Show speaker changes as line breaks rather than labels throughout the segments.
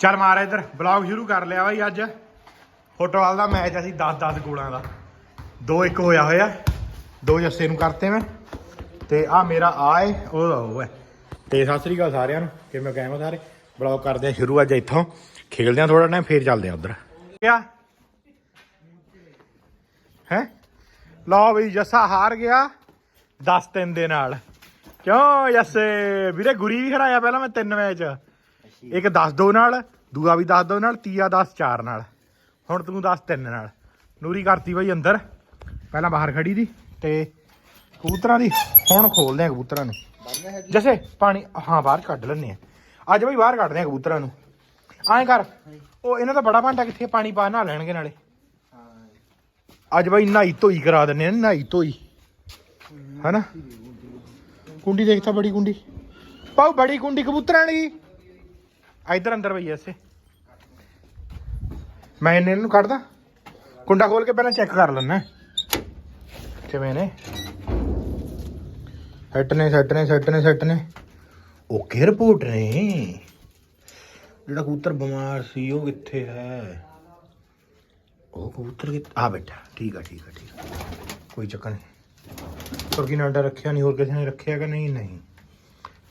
ਚੱਲ ਮਾਰ ਇੱਧਰ ਬਲੌਗ ਸ਼ੁਰੂ ਕਰ ਲਿਆ ਬਾਈ ਅੱਜ। ਫੁੱਟਬਾਲ ਦਾ ਮੈਚ ਅਸੀਂ 10-10 ਗੋਲਾਂ ਦਾ। 2-1 ਹੋਇਆ ਹੋਇਆ, ਦੋ ਜੱਸੇ ਨੂੰ ਕਰਤੇ ਮੈਂ। ਤੇ ਆ ਮੇਰਾ ਆ ਏ ਉਹਦਾ ਉਹ ਹੈ ਤੇ ਸਤਿ ਸ੍ਰੀ ਅਕਾਲ ਸਾਰਿਆਂ ਨੂੰ, ਕਿਵੇਂ ਕਾਇਮ ਸਾਰੇ? ਬਲੌਗ ਕਰਦੇ ਆ ਸ਼ੁਰੂ ਅੱਜ ਇੱਥੋਂ। ਖੇਲਦੇ ਆ ਥੋੜਾ ਟਾਈਮ, ਫੇਰ ਚੱਲਦੇ ਆ ਉਧਰ। ਕਿਆ ਹੈ? ਲਓ ਬਈ, ਜੱਸਾ ਹਾਰ ਗਿਆ 10 ਤਿੰਨ ਦੇ ਨਾਲ। ਕਿਉਂ ਜੱਸੇ? ਵੀਰੇ ਗੁਰੀ ਵੀ ਖੜਾਇਆ ਪਹਿਲਾਂ ਮੈਂ ਤਿੰਨ ਮੈਚ। ਇੱਕ 10 ਦੋ ਨਾਲ, ਦੂਆ ਵੀ 10 ਦੋ ਨਾਲ, ਤੀਆ 10 ਚਾਰ ਨਾਲ। ਹੁਣ ਤੂੰ 10 ਤਿੰਨ ਨਾਲ। ਨੂਰੀ ਕਰਤੀ ਬਾਈ ਅੰਦਰ। ਪਹਿਲਾਂ ਬਾਹਰ ਖੜੀ ਦੀ ਤੇ ਕਬੂਤਰਾਂ ਦੀ। ਹੁਣ ਖੋਲਦੇ ਆ ਕਬੂਤਰਾਂ ਨੂੰ। ਜੈਸੇ, ਪਾਣੀ, ਹਾਂ, ਬਾਹਰ ਕੱਢ ਲੈਣੇ ਆ ਅੱਜ ਬਈ ਬਾਹਰ ਕੱਢਦੇ ਆ ਕਬੂਤਰਾਂ ਨੂੰ। ਐਂ ਕਰ, ਉਹ ਇਹਨਾਂ ਦਾ ਬੜਾ ਭਾਂਡਾ ਕਿੱਥੇ ਪਾਣੀ ਪਾ ਨਾ ਲੈਣਗੇ ਨਾਲੇ। ਅੱਜ ਬਈ ਨਹਾਈ ਧੋਈ ਕਰਾ ਦਿੰਨੇ ਆ ਨਹਾਈ ਧੋਈ। ਹਨਾ? ਕੁੰਡੀ ਦੇਖ ਤਾਂ ਬੜੀ ਕੁੰਡੀ। ਪਾਉ ਬੜੀ ਕੁੰਡੀ ਕਬੂਤਰਾਂ ਦੀ ਇਧਰ ਅੰਦਰ ਬਈ ਐਸੇ। ਮੈਂ ਇਹਨੇ ਨੂੰ ਕੱਢਦਾ। ਕੁੰਡਾ ਖੋਲ ਕੇ ਪਹਿਲਾਂ ਚੈੱਕ ਕਰ ਲੈਣਾ ਕਿਵੇਂ ਨੇ? ਸੈੱਟ ਨੇ ਸੈੱਟ ਨੇ ਸੈੱਟ ਨੇ ਸੈੱਟ ਨੇ। ਓਕੇ ਰਿਪੋਰਟ ਨੇ। ਜਿਹੜਾ ਕਬੂਤਰ ਬਿਮਾਰ ਸੀ, ਉਹ ਕਿੱਥੇ ਹੈ? ਉਹ ਕਬੂਤਰ ਕਿ ਆ ਬੈਠਾ। ਠੀਕ ਆ ਠੀਕ ਆ ਠੀਕ ਆ। ਕੋਈ ਚੱਕਰ ਨਹੀਂ। ਤੁਰਕੀ ਨਾਡਾ ਰੱਖਿਆ ਨਹੀਂ? ਹੋਰ ਕਿਸੇ ਨੇ ਰੱਖਿਆ ਕਿ ਨਹੀਂ? ਨਹੀਂ।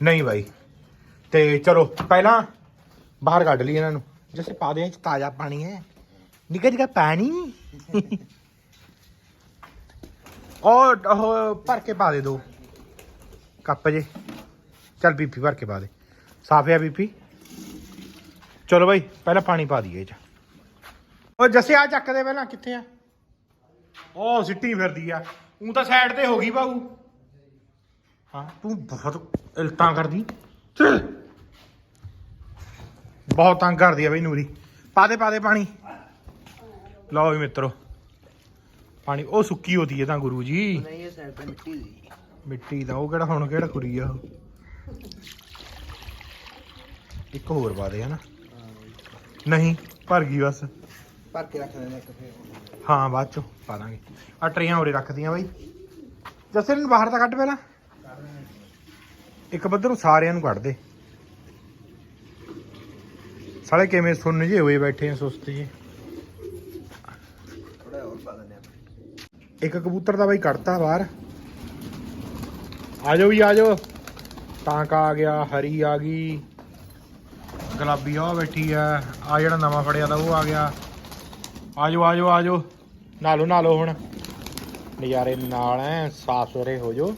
ਨਹੀਂ ਭਾਈ ਤੇ ਚਲੋ, ਪਹਿਲਾਂ ਬਾਹਰ ਕੱਢ ਲਈ ਇਹਨਾਂ ਨੂੰ। ਜਿਵੇਂ ਪਾ ਦੇ ਚ ਤਾਜ਼ਾ ਪਾਣੀ ਹੈ। ਨਿੱਕਾ ਜਿਹਾ ਪਾਣੀ ਔਰ ਉਹ ਭਰ ਕੇ ਪਾ ਦੇ ਦੋ। ਕੱਪ ਜੇ। ਚੱਲ ਬੀਪੀ ਭਰ ਕੇ ਪਾ ਦੇ। ਸਾਫ਼ ਹੈ ਬੀਪੀ ਚਲੋ ਬਾਈ, ਪਹਿਲਾਂ ਪਾਣੀ ਪਾ ਦਈਏ ਇਹ ਚ। ਉਹ ਜੱਸੇ ਆ ਚੱਕ ਦੇ ਪਹਿਲਾਂ, ਕਿੱਥੇ ਆ? ਉਹ ਸਿੱਟੀ ਫਿਰਦੀ ਆ। ਉਹ ਤਾਂ ਸਾਈਡ ਤੇ ਹੋ ਗਈ ਬਾਊ। ਹਾਂ, ਤੂੰ ਬਹੁਤ ਇਲਤਾਂ ਕਰਦੀ। ਚੱਲ। ਬਹੁਤ ਤੰਗ ਕਰਦੀ ਆ ਬਈ ਨੂਰੀ। ਪਾ ਦੇ ਪਾ ਦੇ ਪਾਣੀ। ਲਓ ਵੀ ਮਿੱਤਰੋ ਪਾਣੀ ਉਹ ਸੁੱਕੀ ਹੋਤੀ ਹੈ ਤਾਂ ਗੁਰੂ ਜੀ।
ਨਹੀਂ ਇਹ ਸਾਈਡ ਤੇ ਮਿੱਟੀ ਦੀ।
ਮਿੱਟੀ ਦਾ ਉਹ ਕਿਹੜਾ ਹੁਣ ਕਿਹੜਾ ਖੁਰੀ ਆ ਉਹ? ਇੱਕ ਹੋਰ ਪਾ ਦੇ ਹਨਾ? ਨਹੀਂ ਭਰ ਗਈ ਬਸ।
ਭਰ ਕੇ ਰੱਖ ਦਿੰਦੇ ਇੱਕ ਫੇਰ।
ਹਾਂ ਬਾਅਦ ਚੋਂ ਪਾ ਦਾਂਗੇ। ਆ ਟਰੇਆਂ ਉਰੇ ਰੱਖਦੀਆਂ ਬਾਈ। ਜੱਸੇ ਨੂੰ ਬਾਹਰ ਤਾਂ ਕੱਢ ਪਹਿਲਾਂ। ਇੱਕ ਬੱਦਰ ਨੂੰ ਸਾਰਿਆਂ ਨੂੰ ਕੱਢ ਦੇ। ਸਾਲੇ ਕਿਵੇਂ ਸੁੰਨ ਜੇ ਹੋਏ ਬੈਠੇ ਆ ਸੁਸਤ ਜੇ।
ਥੋੜਾ ਹੋਰ ਪਾ ਦਿੰਦੇ ਆਪਾਂ
ਇੱਕ ਕਬੂਤਰ ਦਾ ਬਾਈ ਕੱਢਤਾ ਬਾਹਰ। ਆ ਜਾਓ ਵੀ ਆ ਜਾਓ। ਟਾਂਕਾ ਆ ਗਿਆ ਹਰੀ ਆ ਗਈ। ਗੁਲਾਬੀ ਆ ਬੈਠੀ ਆ। ਆ ਜਿਹੜਾ ਨਵਾਂ ਫੜਿਆ ਦਾ ਉਹ ਆ ਗਿਆ। ਆ ਜਾਓ ਆ ਜਾਓ ਆ ਜਾਓ। ਨਾਲੋ ਨਾਲੋ ਹੁਣ। ਨਜ਼ਾਰੇ ਨਾਲ ਐ ਸਾਫ਼ ਸੁਥਰੇ ਹੋ ਜਾਓ।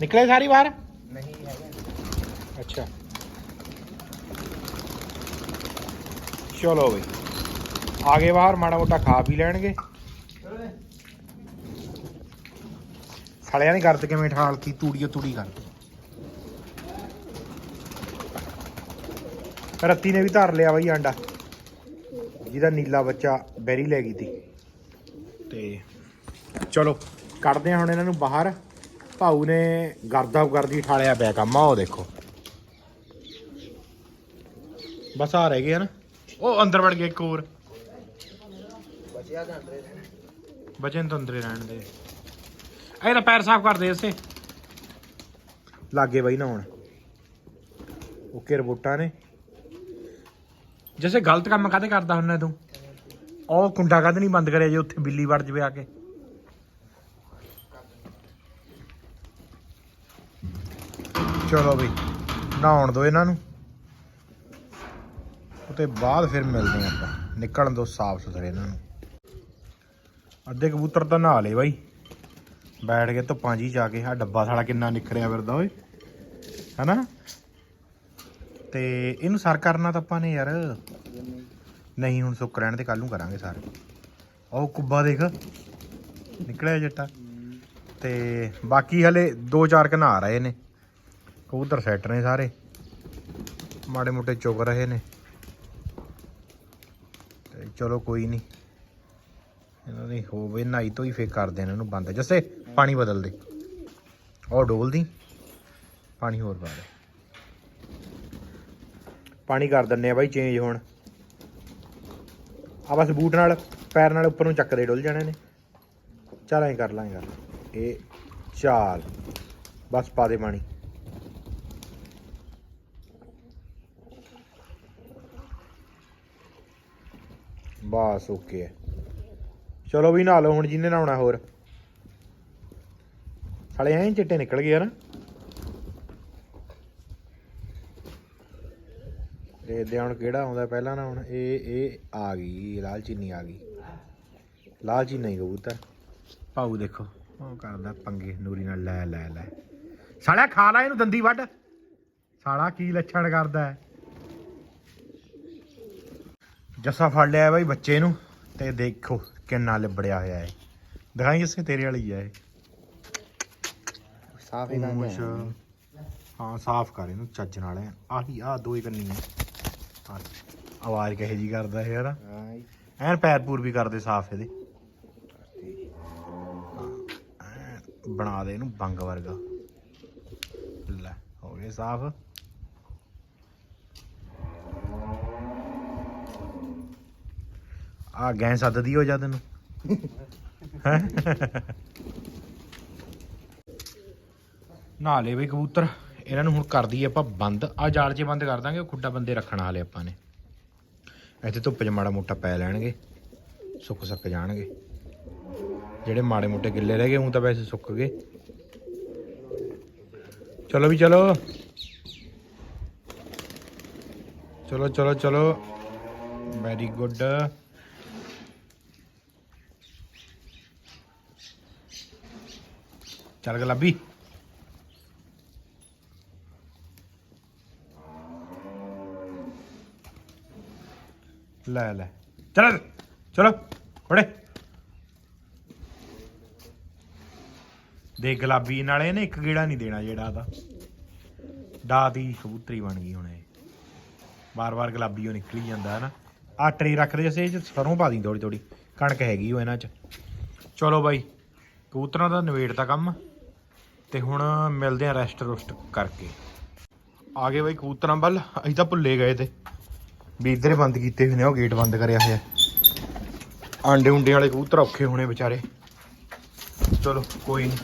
ਨਿਕਲੇ ਸਾਰੀ ਬਾਹਰ?
ਨਹੀਂ ਹੈਗਾ।
ਅੱਛਾ। ਚਲੋ ਬਈ। ਆਗੇ ਬਾਹਰ ਮਾੜਾ ਮੋਟਾ ਖਾ ਪੀ ਲੈਣਗੇ। ਸਾਲਿਆਂ ਨੇ ਕਰਦ ਕਿਵੇਂ ਠਾਲਤੀ ਤੂੜੀਓ ਤੂੜੀ ਕਰ। ਰੱਤੀ ਨੇ ਵੀ ਧਰ ਲਿਆ ਬਾਈ ਆਂਡਾ। ਜਿਹਦਾ ਨੀਲਾ ਬੱਚਾ ਬੈਰੀ ਲੈ ਗਈ ਤੀ। ਤੇ ਚਲੋ, ਕੱਢਦੇ ਹਾਂ ਹੁਣ ਇਹਨਾਂ ਨੂੰ ਬਾਹਰ। ਭਾਊ ਨੇ ਗਰਦਾ ਕਰਦੀ ਠਾਲਿਆ ਪਿਆ ਕੰਮ ਆ, ਉਹ ਦੇਖੋ। ਬਸ ਆ ਰਹਿ ਗਏ ਹਨ ਉਹ ਅੰਦਰ ਵੜ ਗਿਆ ਇੱਕ ਹੋਰ।
ਬਚਿਆ ਤਾਂ ਅੰਦਰੇ ਰਹਿਣਾ।
ਬਚਨ ਤੋਂ ਅੰਦਰੇ ਰਹਿਣ ਦੇ। ਇਹ ਤਾਂ ਪੈਰ ਸਾਫ਼ ਕਰ ਦੇ ਇਸੇ ਲਾਗੇ ਬਈ ਨਹਾਉਣ ਓਕੇ ਰਿਪੋਰਟਾਂ ਨੇ। ਜਿਵੇਂ ਗਲਤ ਕੰਮ ਕਾਹਦੇ ਕਰਦਾ ਹੁੰਨਾ ਤੂੰ? ਉਹ ਕੁੰਡਾ ਕਾਹਦੇ ਨਹੀਂ ਬੰਦ ਕਰਿਆ ਜੇ ਉੱਥੇ ਬਿੱਲੀ ਵੜ ਜਵੇ ਆ ਕੇ। ਚਲੋ ਬਈ ਨਹਾਉਣ ਦੋ ਇਹਨਾਂ ਨੂੰ। ਉਤੇ ਬਾਅਦ ਫਿਰ ਮਿਲਦੇ ਆਪਾਂ। ਨਿਕਲਣ ਦੋ ਸਾਫ਼ ਸੁਥਰੇ ਇਹਨਾਂ ਨੂੰ। ਅੱਧੇ ਕਬੂਤਰ ਤਾਂ ਨਹਾ ਲਏ ਬਾਈ। ਬੈਠ ਕੇ ਧੁੱਪਾਂ ਜੀ ਜਾ ਕੇ ਆ ਡੱਬਾ ਸਾਲਾ ਕਿੰਨਾ ਨਿਖਰਿਆ ਫਿਰਦਾ ਓਏ। ਹਨਾ? ਤੇ ਇਹਨੂੰ ਸਰ ਕਰਨਾ ਤਾਂ ਆਪਾਂ ਨੇ ਯਾਰ। ਨਹੀਂ, ਹੁਣ ਸੁੱਕ ਰਹਿਣ ਤੇ ਕੱਲ ਨੂੰ ਕਰਾਂਗੇ ਸਰ। ਉਹ ਕੁੱਬਾ ਦੇਖ। ਨਿਕਲਿਆ ਜੱਟਾ। ਤੇ ਬਾਕੀ ਹਲੇ ਦੋ ਚਾਰ ਕਨਾ ਰਹੇ ਨੇ। ਕਬੂਤਰ ਸੈੱਟ ਨੇ ਸਾਰੇ। ਮਾੜੇ ਮੋਟੇ ਚੁਗ ਰਹੇ ਨੇ। ਚਲੋ ਕੋਈ ਨਹੀਂ ਇਹਨਾਂ ਦੀ ਹੋਵੇ, ਨਹਾਈ ਤੋਂ ਹੀ ਫੇਰ ਕਰਦੇ ਨੇ ਇਹਨੂੰ ਬੰਦ। ਜੱਸੇ, ਪਾਣੀ ਬਦਲ ਦੇ। ਉਹ ਡੋਲਦੀ ਪਾਣੀ ਹੋਰ ਪਾ ਦੇ। ਪਾਣੀ ਕਰ ਦਿੰਨੇ ਆ ਬਾਈ ਚੇਂਜ ਹੁਣ। ਆ ਬਸ ਬੂਟ ਨਾਲ, ਪੈਰ ਨਾਲ ਉੱਪਰ ਨੂੰ ਚੱਕਦੇ ਡੁੱਲ ਜਾਣੇ ਨੇ। ਚੱਲ ਐਂ ਕਰ ਲਾਂਗੇ ਗੱਲ ਇਹ ਚਾਲ। ਬਸ ਪਾ ਦੇ ਪਾਣੀ। ਬਸ ਓਕੇ ਚਲੋ ਵੀ ਨਹਾ ਲਓ, ਹੁਣ ਜਿਹਨੇ ਨਹਾਉਣਾ ਹੋਰ। ਸਾਲੇ ਐਂ ਚਿੱਟੇ ਨਿਕਲ ਗਏ ਯਾਰ। ਦੇਖਦੇ ਹੁਣ ਕਿਹੜਾ ਆਉਂਦਾ। ਪਹਿਲਾਂ ਨਾ ਹੁਣ ਇਹ ਇਹ ਆ ਗਈ, ਲਾਲ ਚੀਨੀ ਆ ਗਈ। ਲਾਲ ਚੀਨੀ ਹੀ ਕਬੂਤਰ। ਪਾਉ ਦੇਖੋ, ਉਹ ਕਰਦਾ ਪੰਗੇ, ਨੂਰੀ ਨਾਲ ਲੈ ਲੈ ਲੈ। ਸਾਲਿਆ ਖਾ ਲੈ ਇਹਨੂੰ ਦੰਦੀ ਵੱਢ। ਸਾਲਾ ਕੀ ਲੱਛਣ ਕਰਦਾ ਹੈ। ਜੱਸਾ ਫੜ ਲਿਆ ਬਾਈ ਬੱਚੇ ਨੂੰ ਤੇ ਦੇਖੋ ਕਿੰਨਾ ਲਿਬੜਿਆ ਹੋਇਆ ਹੈ। ਦਿਖਾਈ ਇਸੇ ਤੇਰੇ ਵਾਲੀ ਹੈ ਇਹ।
ਸਾਫ਼
ਪੂੰਛ। ਹਾਂ। ਸਾਫ਼ ਕਰ ਇਹਨੂੰ ਚੱਜ ਨਾਲ। ਆਹੀ ਆ ਦੋ ਹੀ ਕੰਨੀ ਆਵਾਜ਼ ਕਹੇ ਜੀ ਕਰਦਾ ਯਾਰ?
ਹਾਂ
ਐਨ ਪੈਰ ਪੂਰ ਵੀ ਕਰਦੇ ਸਾਫ਼ ਇਹਦੇ। ਐਨ ਬਣਾ ਦੇ ਇਹਨੂੰ ਬੰਗ ਵਰਗਾ। ਲੈ ਹੋ ਗਏ ਸਾਫ਼। ਆ ਗੈਂ ਸੱਦਦੀ ਹੋ ਜਾ ਤੈਨੂੰ ਨਾ ਨਹਾ ਲਏ ਬਈ ਕਬੂਤਰ, ਇਹਨਾਂ ਨੂੰ ਹੁਣ ਕਰ ਦਈਏ ਆਪਾਂ ਬੰਦ। ਆ ਜਾਲ 'ਚ ਬੰਦ ਕਰ ਦਾਂਗੇ ਖੁੱਡਾ ਬੰਦੇ ਰੱਖਣ ਵਾਲੇ ਆਪਾਂ ਨੇ। ਇੱਥੇ ਧੁੱਪ 'ਚ ਮਾੜਾ ਮੋਟਾ ਪੈ ਲੈਣਗੇ, ਸੁੱਕ ਸੱਕ ਜਾਣਗੇ। ਜਿਹੜੇ ਮਾੜੇ ਮੋਟੇ ਗਿੱਲੇ ਰਹਿ ਗਏ, ਉਹ ਤਾਂ ਵੈਸੇ ਸੁੱਕ ਗਏ। ਚਲੋ ਵੀ ਚਲੋ। ਚਲੋ ਚਲੋ ਚਲੋ। ਵੈਰੀ ਗੁੱਡ ਚੱਲ ਗਲਾਬੀ ਲੈ ਲੈ। ਚਲ, ਚਲੋ, ਫੜੇ। ਦੇ ਗੁਲਾਬੀ ਨਾਲੇ ਇਹਨੇ ਇੱਕ ਗੇੜਾ ਨਹੀਂ ਦੇਣਾ ਜਿਹੜਾ ਦਾ ਦਾਦੀ ਕਬੂਤਰੀ ਬਣ ਗਈ ਹੁਣ ਇਹ। ਬਾਰ-ਬਾਰ ਗੁਲਾਬੀ ਉਹ ਨਿਕਲੀ ਜਾਂਦਾ ਹੈ ਨਾ ਆ ਟਰੇ ਰੱਖਦੇ ਜਸੇ ਇਹ ਚ ਸਰੋਂ ਪਾ ਦੀ ਥੋੜੀ ਥੋੜੀ ਕਣਕ ਹੈਗੀ ਉਹ ਇਹਨਾਂ ਚ। ਚਲੋ ਬਾਈ, ਕਬੂਤਰਾਂ ਦਾ ਨਵੇੜਤਾ ਕੰਮ। ਤੇ ਹੁਣ ਮਿਲਦੇ ਆ ਰੈਸਟ ਰੁਸਟ ਕਰਕੇ। ਆ ਗਏ ਬਾਈ ਕਬੂਤਰਾਂ ਵੱਲ, ਅਸੀਂ ਤਾਂ ਭੁੱਲੇ ਗਏ ਤੇ। ਵੀ ਇੱਧਰ ਬੰਦ ਕੀਤੇ ਹੋਏ ਨੇ, ਉਹ ਗੇਟ ਬੰਦ ਕਰਿਆ ਹੋਇਆ। ਆਂਡੇ ਉਂਡੇ ਵਾਲੇ ਕਬੂਤਰ ਔਖੇ ਹੋਣੇ ਵਿਚਾਰੇ। ਚਲੋ, ਕੋਈ ਨਹੀਂ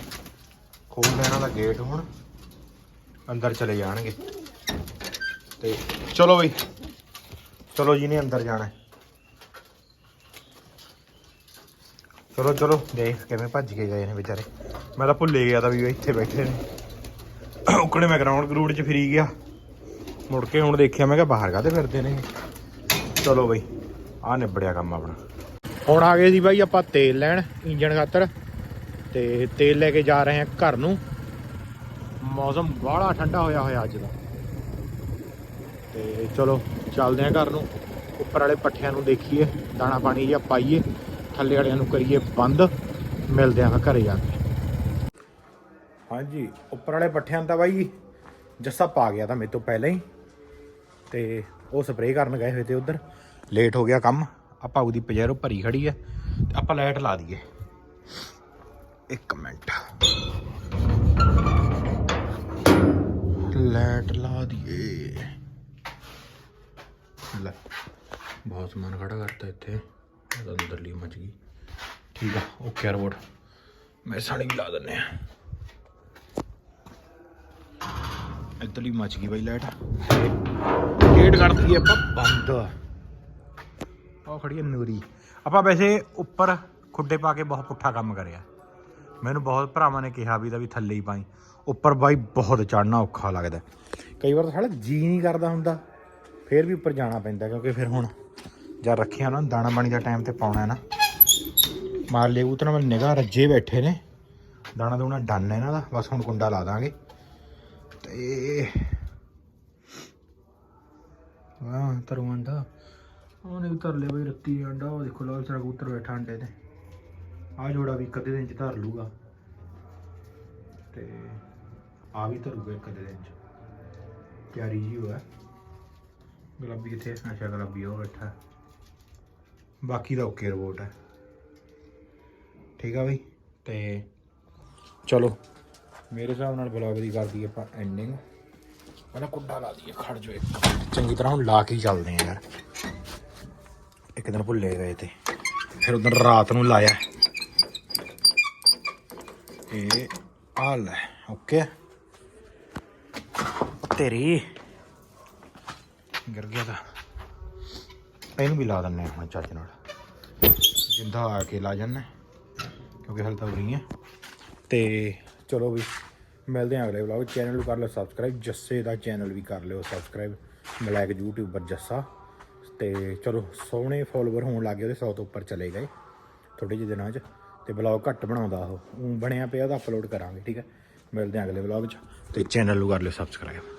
ਖੋਲਦੇ ਇਹਨਾਂ ਦਾ ਗੇਟ ਹੁਣ। ਅੰਦਰ ਚਲੇ ਜਾਣਗੇ। ਤੇ ਚਲੋ ਬਈ। ਚਲੋ ਜੀ ਨੇ ਅੰਦਰ ਜਾਣਾ। ਚਲੋ ਚਲੋ, ਦੇਖ ਕਿਵੇਂ ਭੱਜ ਕੇ ਗਏ ਨੇ ਵਿਚਾਰੇ। ਮੈਂ ਤਾਂ ਭੁੱਲੇ ਗਿਆ ਤਾਂ ਵੀ ਇੱਥੇ ਬੈਠੇ ਨੇ। ਉਕੜੇ ਮੈਂ ਗਰਾਊਂਡ ਗਰੂਡ 'ਚ ਫਿਰੀ ਗਿਆ। ਮੁੜ ਕੇ ਹੁਣ ਦੇਖਿਆ, ਮੈਂ ਕਿਹਾ ਬਾਹਰ ਕਾਤੇ ਫਿਰਦੇ ਨੇ ਚਲੋ ਬਈ ਆ ਨਿਬੜਿਆ ਕੰਮ ਆਪਣਾ। ਹੁਣ ਆ ਗਏ ਸੀ ਬਾਈ ਆਪਾਂ ਤੇਲ ਲੈਣ ਇੰਜਣ ਖਾਤਰ। ਤੇ ਤੇਲ ਲੈ ਕੇ ਜਾ ਰਹੇ ਹਾਂ ਘਰ ਨੂੰ। ਮੌਸਮ ਬਾਹਲਾ ਠੰਡਾ ਹੋਇਆ ਹੋਇਆ ਅੱਜ ਦਾ। ਤੇ ਚਲੋ, ਚੱਲਦੇ ਹਾਂ ਘਰ ਨੂੰ। ਉੱਪਰ ਵਾਲੇ ਪੱਠਿਆਂ ਨੂੰ ਦੇਖੀਏ, ਦਾਣਾ ਪਾਣੀ ਜਿਹਾ ਪਾਈਏ, ਥੱਲੇ ਵਾਲਿਆਂ ਨੂੰ ਕਰੀਏ ਬੰਦ। ਮਿਲਦੇ ਹਾਂ ਘਰੇ ਜਾ ਕੇ। ਹਾਂਜੀ, ਉੱਪਰ ਵਾਲੇ ਪੱਠਿਆਂ ਦਾ ਤਾਂ ਬਾਈ ਜੱਸਾ ਪਾ ਗਿਆ ਤਾਂ ਮੇਰੇ ਤੋਂ ਪਹਿਲਾਂ ਹੀ। ਤੇ ਉਹ ਸਪਰੇਅ ਕਰਨ ਗਏ ਹੋਏ ਤੇ ਉਧਰ। ਲੇਟ ਹੋ ਗਿਆ ਕੰਮ, ਆਪਾਂ ਉਹਦੀ ਪਜੈਰੋ ਭਰੀ ਖੜੀ ਹੈ ਤੇ ਆਪਾਂ ਲਾਈਟ ਲਾ ਦਈਏ। ਇੱਕ ਮਿੰਟ। ਲਾਈਟ ਲਾ ਦਈਏ। ਲੈ, ਬਹੁਤ ਸਮਾਨ ਖੜਾ ਕਰਤਾ ਇੱਥੇ ਇਹਦਾ ਅੰਦਰਲੀ ਮਚ ਗਈ। ਠੀਕ ਆ ਓਕੇ ਰਿਪੋਰਟ ਮੈਂ ਸਾੜੀ ਵੀ ਲਾ ਦਿੰਨੇ ਆ। ਇੱਧਰਲੀ ਮਚ ਗਈ ਬਈ ਲਾਈਟ। ਗੇਟ ਕਰ ਦਈਏ ਆਪਾਂ। ਬੰਦ। ਉਹ ਖੜੀ ਹੈ ਨੂਰੀ। ਆਪਾਂ ਵੈਸੇ ਉੱਪਰ ਖੁੱਡੇ ਪਾ ਕੇ ਬਹੁਤ ਪੁੱਠਾ ਕੰਮ ਕਰਿਆ। ਮੈਨੂੰ ਬਹੁਤ ਭਰਾਵਾਂ ਨੇ ਕਿਹਾ ਵੀ ਦਾ ਵੀ ਥੱਲੇ ਹੀ ਪਾਈ। ਉੱਪਰ ਬਾਈ ਬਹੁਤ ਚੜਨਾ ਔਖਾ ਲੱਗਦਾ। ਕਈ ਵਾਰ ਤਾਂ ਸਾਲਾ ਜੀ ਨਹੀਂ ਕਰਦਾ ਹੁੰਦਾ। ਫੇਰ ਵੀ ਉੱਪਰ ਜਾਣਾ ਪੈਂਦਾ ਕਿਉਂਕਿ ਫਿਰ ਹੁਣ ਜਦ ਰੱਖਿਆ ਨਾ ਦਾਣਾ ਪਾਣੀ ਦਾ ਟਾਈਮ ਤੇ ਪਾਉਣਾ ਹੈ ਨਾ। ਮਾਰ ਲਿਆ ਉਤਨਾ ਮੈਂ ਨਿਗਾਹ ਰੱਜੇ ਬੈਠੇ ਨੇ। ਦਾਣਾ ਦੂਣਾ ਡਨ ਹੈ ਇਹਨਾਂ ਦਾ ਬਸ ਹੁਣ ਕੁੰਡਾ ਲਾ ਦਾਂਗੇ। ਤੇ ਵਾਹ ਤਰੂ ਅੰਡਾ ਉਹਨੇ ਵੀ ਧਰ ਲਿਆ ਬਈ ਰੱਤੀ ਅੰਡਾ ਉਹ ਦੇਖੋ ਲਾਲ ਸਰਾ ਕਬੂਤਰ ਬੈਠਾ ਅੰਡੇ ਤੇ। ਆ ਜੋੜਾ ਵੀ ਇੱਕ ਅੱਧੇ ਦਿਨ ਚ ਧਰ ਲੂਗਾ। ਤੇ ਆ ਵੀ ਧਰੂਗਾ ਇੱਕ ਅੱਧੇ ਦਿਨ ਚ। ਤਿਆਰੀ ਜੀ ਹੋਇਆ। ਗੁਲਾਬੀ ਕਿੱਥੇ ਅੱਛਾ ਗੁਲਾਬੀ ਉਹ ਬੈਠਾ। ਬਾਕੀ ਦਾ ਓਕੇ ਰਿਪੋਰਟ ਹੈ। ਠੀਕ ਆ ਬਈ? ਤੇ ਚਲੋ। ਮੇਰੇ ਹਿਸਾਬ ਨਾਲ ਬਲੌਗ ਦੀ ਕਰ ਆਪਾਂ ਐਂਡਿੰਗ ਪਹਿਲਾਂ ਕੁੱਡਾ ਲਾ ਦਈਏ, ਖੜ ਜੋ ਇੱਕ। ਚੰਗੀ ਤਰ੍ਹਾਂ ਹੁਣ ਲਾ ਕੇ ਹੀ ਚੱਲਦੇ ਆ ਯਾਰ। ਇੱਕ ਦਿਨ ਭੁੱਲੇ ਗਏ ਤੇ। ਫਿਰ ਉਦੋਂ ਰਾਤ ਨੂੰ ਲਾਇਆ। ਇਹ ਆ ਲੈ ਓਕੇ ਤੇਰੀ। ਗਿਰ ਗਿਆ ਤਾਂ। ਇਹਨੂੰ ਵੀ ਲਾ ਦਿੰਨੇ ਹੁਣ ਚੱਜ ਨਾਲ। ਜਿੰਦਾ ਆ ਕੇ ਲਾ ਜਾਣਾ ਕਿਉਂਕਿ ਹਲ ਤਾਂ ਉਰੀ ਹੈ ਤੇ ਚਲੋ ਵੀ ਮਿਲਦੇ ਹਾਂ ਅਗਲੇ ਵਲੌਗ ਚੈਨਲ ਨੂੰ ਕਰ ਲਓ ਸਬਸਕ੍ਰਾਈਬ ਜੱਸੇ ਦਾ ਚੈਨਲ ਵੀ ਕਰ ਲਿਓ ਸਬਸਕ੍ਰਾਈਬ ਬਲੈਕ ਯੂਟਿਊਬਰ ਜੱਸਾ। ਤੇ ਚਲੋ, ਸੋਹਣੇ ਫੋਲੋਵਰ ਹੋਣ ਲੱਗ ਗਏ ਉਹਦੇ 100 ਤੋਂ ਉੱਪਰ ਚਲੇ ਗਏ। ਥੋੜੇ ਜਿਹੇ ਦਿਨਾਂ 'ਚ। ਤੇ ਵਲੌਗ ਘੱਟ ਬਣਾਉਂਦਾ ਉਹ। ਊਂ ਬਣਿਆ ਪਿਆ, ਉਹਦਾ ਅਪਲੋਡ ਕਰਾਂਗੇ, ਠੀਕ ਹੈ? ਮਿਲਦੇ ਹਾਂ ਅਗਲੇ ਵਲੌਗ 'ਚ। ਤੇ ਚੈਨਲ ਨੂੰ ਕਰ ਲਿਓ ਸਬਸਕ੍ਰਾਈਬ